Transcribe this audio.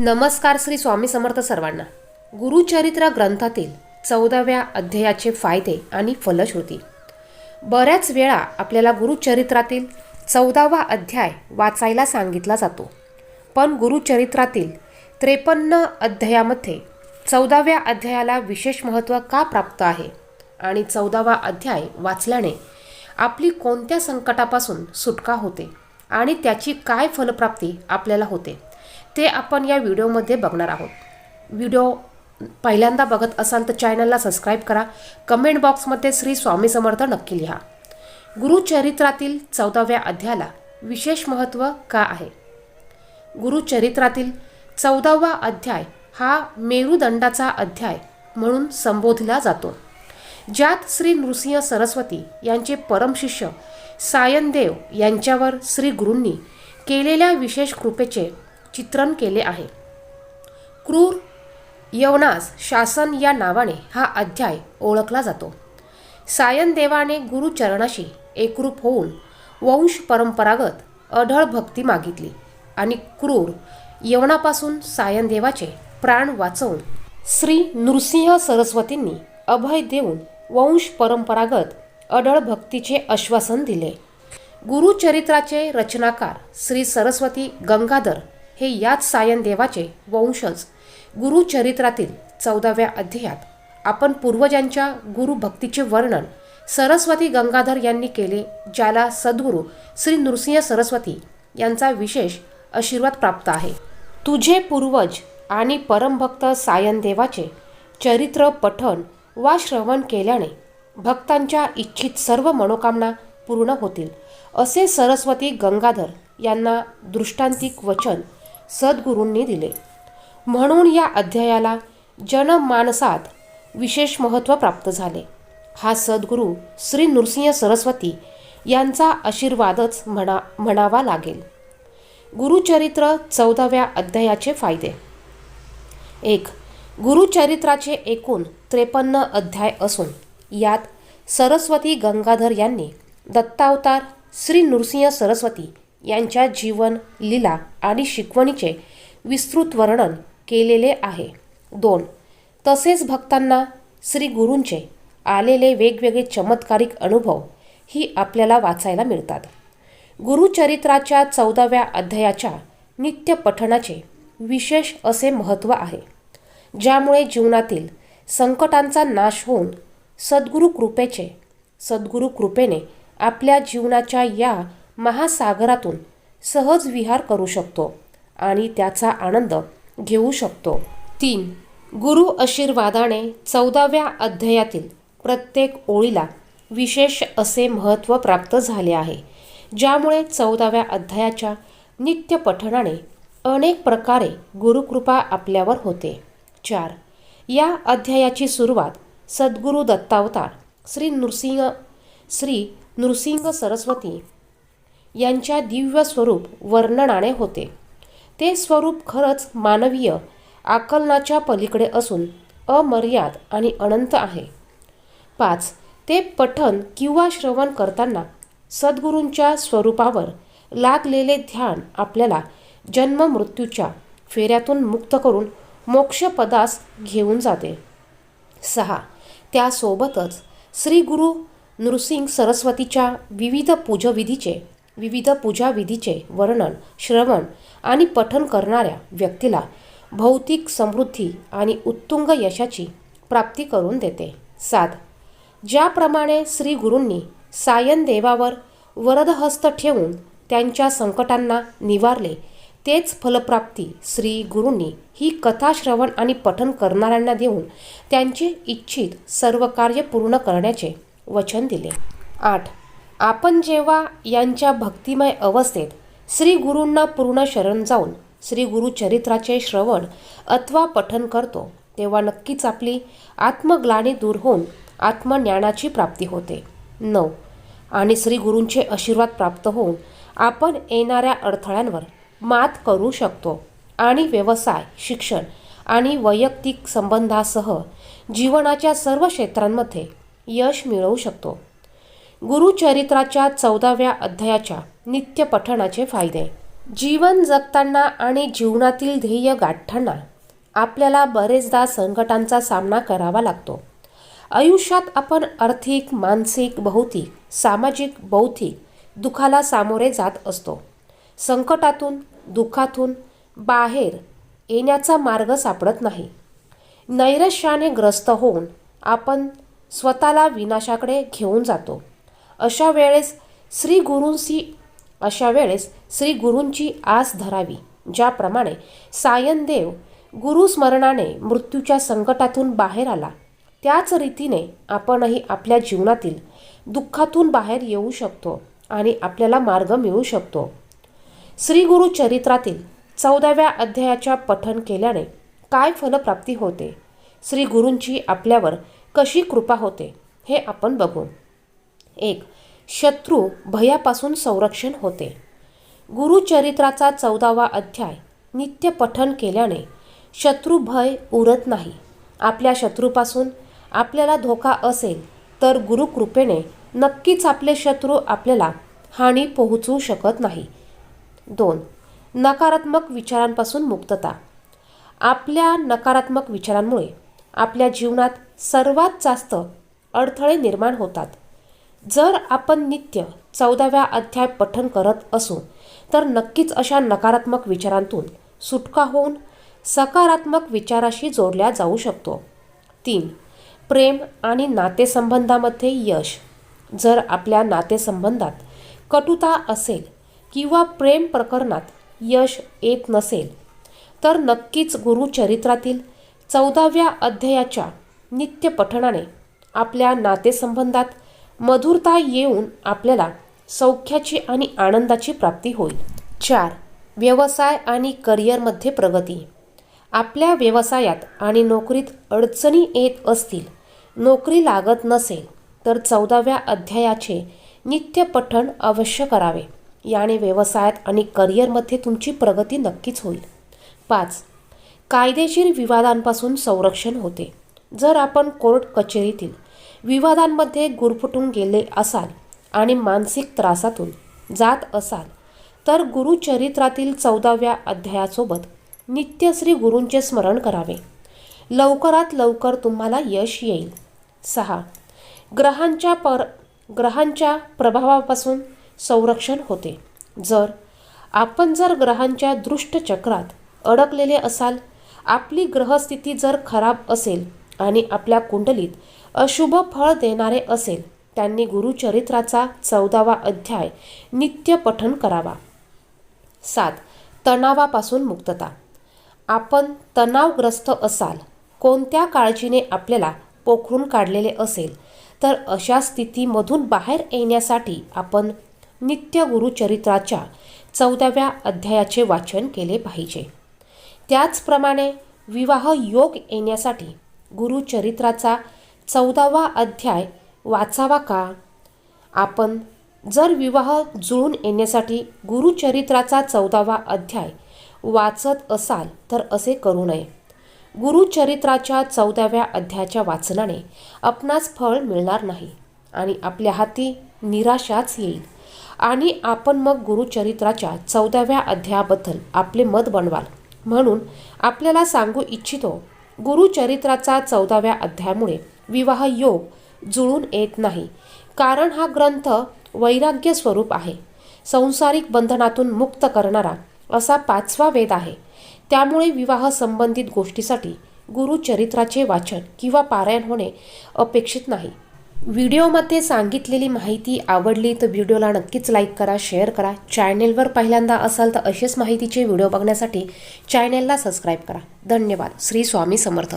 नमस्कार श्री स्वामी समर्थ सर्वांना. गुरुचरित्र ग्रंथातील चौदाव्या अध्यायाचे फायदे आणि फलश्रुती. बऱ्याच वेळा आपल्याला गुरुचरित्रातील चौदावा अध्याय वाचायला सांगितला जातो. पण गुरुचरित्रातील त्रेपन्न अध्यायामध्ये चौदाव्या अध्यायाला विशेष महत्त्व का प्राप्त आहे आणि चौदावा अध्याय वाचल्याने आपली कोणत्या संकटापासून सुटका होते आणि त्याची काय फलप्राप्ती आपल्याला होते? ते आपण या व्हिडिओमध्ये बघणार आहोत. व्हिडिओ पहिल्यांदा बघत असाल तर चॅनलला सबस्क्राईब करा. कमेंट बॉक्समध्ये श्री स्वामी समर्थ नक्की लिहा. गुरुचरित्रातील चौदाव्या अध्यायाला विशेष महत्त्व का आहे? गुरुचरित्रातील चौदावा अध्याय हा मेरुदंडाचा अध्याय म्हणून संबोधला जातो. ज्यात श्री नृसिंह सरस्वती यांचे परमशिष्य सायनदेव यांच्यावर श्री गुरूंनी केलेल्या विशेष कृपेचे चित्रण केले आहे. क्रूर यवनास शासन या नावाने हा अध्याय ओळखला जातो. सायनदेवाने गुरुचरणाशी एकरूप होऊन वंश परंपरागत अढळ भक्ती मागितली आणि क्रूर यवनापासून सायनदेवाचे प्राण वाचवून श्री नृसिंह सरस्वतींनी अभय देऊन वंश परंपरागत अढळ भक्तीचे आश्वासन दिले. गुरुचरित्राचे रचनाकार श्री सरस्वती गंगाधर हे याच सायनदेवाचे वंशज. गुरुचरित्रातील चौदाव्या अध्यायात. आपण पूर्वजांच्या गुरुभक्तीचे वर्णन सरस्वती गंगाधर यांनी केले ज्याला सद्गुरू श्री नृसिंह सरस्वती यांचा विशेष आशीर्वाद प्राप्त आहे. तुझे पूर्वज आणि परमभक्त सायनदेवाचे चरित्र पठण वा श्रवण केल्याने भक्तांच्या इच्छित सर्व मनोकामना पूर्ण होतील असे सरस्वती गंगाधर यांना दृष्टांतिक वचन सद्गुरूंनी दिले. म्हणून या अध्यायाला जनमानसात विशेष महत्त्व प्राप्त झाले. हा सद्गुरू श्री नृसिंह सरस्वती यांचा आशीर्वादच म्हणा म्हणावा लागेल. गुरुचरित्र चौदाव्या अध्यायाचे फायदे. एक गुरुचरित्राचे एकूण त्रेपन्न अध्याय असून यात सरस्वती गंगाधर यांनी दत्तावतार श्री नृसिंह सरस्वती यांच्या जीवन लीला आणि शिकवणीचे विस्तृत वर्णन केलेले आहे. दोन. तसेच भक्तांना श्री गुरूंचे आलेले वेगवेगळे चमत्कारिक अनुभव ही आपल्याला वाचायला मिळतात. गुरुचरित्राच्या चौदाव्या अध्यायाच्या नित्य पठणाचे विशेष असे महत्त्व आहे ज्यामुळे जीवनातील संकटांचा नाश होऊन सद्गुरू कृपेचे सद्गुरू कृपेने आपल्या जीवनाच्या या महासागरातून सहज विहार करू शकतो आणि त्याचा आनंद घेऊ शकतो. तीन गुरु आशीर्वादाने चौदाव्या अध्यायातील प्रत्येक ओळीला विशेष असे महत्त्व प्राप्त झाले आहे ज्यामुळे चौदाव्या अध्यायाच्या नित्य पठणाने अनेक प्रकारे गुरुकृपा आपल्यावर होते. चार या अध्यायाची सुरुवात सद्गुरू दत्तावतार श्री नृसिंह श्री नृसिंह सरस्वती यांच्या दिव्य स्वरूप वर्णनाने होते. ते स्वरूप खरंच मानवीय आकलनाच्या पलीकडे असून अमर्याद आणि अनंत आहे. पाच ते पठन किंवा श्रवण करताना सद्गुरूंच्या स्वरूपावर लागलेले ध्यान आपल्याला जन्म मृत्यूच्या फेऱ्यातून मुक्त करून मोक्षपदास घेऊन जाते. सहा त्यासोबतच श्री गुरु नृसिंग सरस्वतीच्या विविध पूजविधीचे विविध पूजाविधीचे वर्णन श्रवण आणि पठन करणाऱ्या व्यक्तीला भौतिक समृद्धी आणि उत्तुंग यशाची प्राप्ती करून देते. सात. ज्याप्रमाणे श्री गुरूंनी सायन देवावर वरदहस्त ठेवून त्यांच्या संकटांना निवारले तेच फलप्राप्ती श्री गुरूंनी ही कथा श्रवण आणि पठन करणाऱ्यांना देऊन त्यांचे इच्छित सर्व कार्य पूर्ण करण्याचे वचन दिले. आठ. आपण जेव्हा यांच्या भक्तिमय अवस्थेत श्री गुरूंना पूर्ण शरण जाऊन श्री गुरुचरित्राचे श्रवण अथवा पठन करतो तेव्हा नक्कीच आपली आत्मग्लानी दूर होऊन आत्मज्ञानाची प्राप्ती होते. नऊ. आणि श्री गुरूंचे आशीर्वाद प्राप्त होऊन आपण येणाऱ्या अडथळ्यांवर मात करू शकतो आणि व्यवसाय शिक्षण आणि वैयक्तिक संबंधासह जीवनाच्या सर्व क्षेत्रांमध्ये यश मिळवू शकतो. गुरुचरित्राच्या चौदाव्या अध्यायाच्या नित्य पठणाचे फायदे. जीवन जगताना आणि जीवनातील ध्येय गाठताना आपल्याला बरेचदा संकटांचा सामना करावा लागतो. आयुष्यात आपण आर्थिक मानसिक भौतिक सामाजिक बौद्धिक दुखाला सामोरे जात असतो. संकटातून दुःखातून बाहेर येण्याचा मार्ग सापडत नाही. नैराश्याने ग्रस्त होऊन आपण स्वतःला विनाशाकडे घेऊन जातो. अशा वेळेस श्री गुरूंशी अशा वेळेस श्री गुरूंची आस धरावी. ज्याप्रमाणे सायनदेव गुरुस्मरणाने मृत्यूच्या संकटातून बाहेर आला. त्याच रीतीने आपणही आपल्या जीवनातील दुःखातून बाहेर येऊ शकतो आणि आपल्याला मार्ग मिळू शकतो. श्री गुरु चरित्रातील चौदाव्या अध्यायाच्या पठन केल्याने काय फलप्राप्ती होते? श्री गुरूंची आपल्यावर कशी कृपा होते? हे आपण बघू. एक शत्रू भयापासून संरक्षण होते. गुरुचरित्राचा चौदावा अध्याय नित्य पठन केल्याने शत्रू भय उरत नाही. आपल्या शत्रूपासून आपल्याला धोका असेल तर गुरुकृपेने नक्कीच आपले शत्रू आपल्याला हानी पोहोचवू शकत नाही. दोन नकारात्मक विचारांपासून मुक्तता. आपल्या नकारात्मक विचारांमुळे आपल्या जीवनात सर्वात जास्त अडथळे निर्माण होतात. जर आपण नित्य चौदाव्या अध्याय पठन करत असू तर नक्कीच अशा नकारात्मक विचारांतून सुटका होऊन सकारात्मक विचाराशी जोडल्या जाऊ शकतो. तीन प्रेम आणि नातेसंबंधामध्ये यश. जर आपल्या नातेसंबंधात कटुता असेल किंवा प्रेम प्रकरणात यश येत नसेल तर नक्कीच गुरुचरित्रातील चौदाव्या अध्यायाच्या नित्यपठणाने आपल्या नातेसंबंधात मधुरता येऊन आपल्याला सौख्याची आणि आनंदाची प्राप्ती होईल. चार व्यवसाय आणि करिअरमध्ये प्रगती. आपल्या व्यवसायात आणि नोकरीत अडचणी येत असतील नोकरी लागत नसेल तर चौदाव्या अध्यायाचे नित्य पठण अवश्य करावे. याने व्यवसायात आणि करिअरमध्ये तुमची प्रगती नक्कीच होईल. पाच कायदेशीर विवादांपासून संरक्षण होते. जर आपण कोर्ट कचेरीतील विवादांमध्ये गुरफटून गेले असाल आणि मानसिक त्रासातून जात असाल तर गुरुचरित्रातील चौदाव्या अध्यायासोबत नित्यश्री गुरूंचे स्मरण करावे. लवकरात लवकर तुम्हाला यश येईल. सहा. ग्रहांच्या पर ग्रहांच्या प्रभावापासून संरक्षण होते. जर आपण जर ग्रहांच्या दृष्ट चक्रात अडकलेले असाल आपली ग्रहस्थिती जर खराब असेल आणि आपल्या कुंडलीत अशुभ फळ देणारे असेल त्यांनी गुरुचरित्राचा चौदावा अध्याय नित्य पठन करावा. सात. तणावापासून मुक्तता. आपण तणावग्रस्त असाल कोणत्या काळजीने आपल्याला पोखरून काढलेले असेल तर अशा स्थितीमधून बाहेर येण्यासाठी आपण नित्य गुरुचरित्राच्या चौदाव्या अध्यायाचे वाचन केले पाहिजे. त्याचप्रमाणे विवाह योग येण्यासाठी गुरुचरित्राचा चौदावा अध्याय वाचावा का? आपण जर विवाह जुळून येण्यासाठी गुरुचरित्राचा चौदावा अध्याय वाचत असाल तर असे करू नये. गुरुचरित्राच्या चौदाव्या अध्यायाच्या वाचनाने आपणास फळ मिळणार नाही आणि आपल्या हाती निराशाच येईल. आणि आपण मग गुरुचरित्राच्या चौदाव्या अध्यायाबद्दल आपले मत बनवाल. म्हणून आपल्याला सांगू इच्छितो गुरुचरित्राचा चौदाव्या अध्यायामुळे विवाह योग जुळून येत नाही. कारण हा ग्रंथ वैराग्य स्वरूप आहे. संसारिक बंधनातून मुक्त करणारा असा पाचवा वेद आहे. त्यामुळे विवाह संबंधित गोष्टीसाठी गुरुचरित्राचे वाचन किंवा पारायण होणे अपेक्षित नाही. व्हिडिओमध्ये सांगितलेली माहिती आवडली तर व्हिडिओला नक्कीच लाईक करा शेअर करा. चॅनेलवर पहिल्यांदा असाल तर असेच माहितीचे व्हिडिओ बघण्यासाठी चॅनेलला सबस्क्राईब करा. धन्यवाद. श्री स्वामी समर्थ.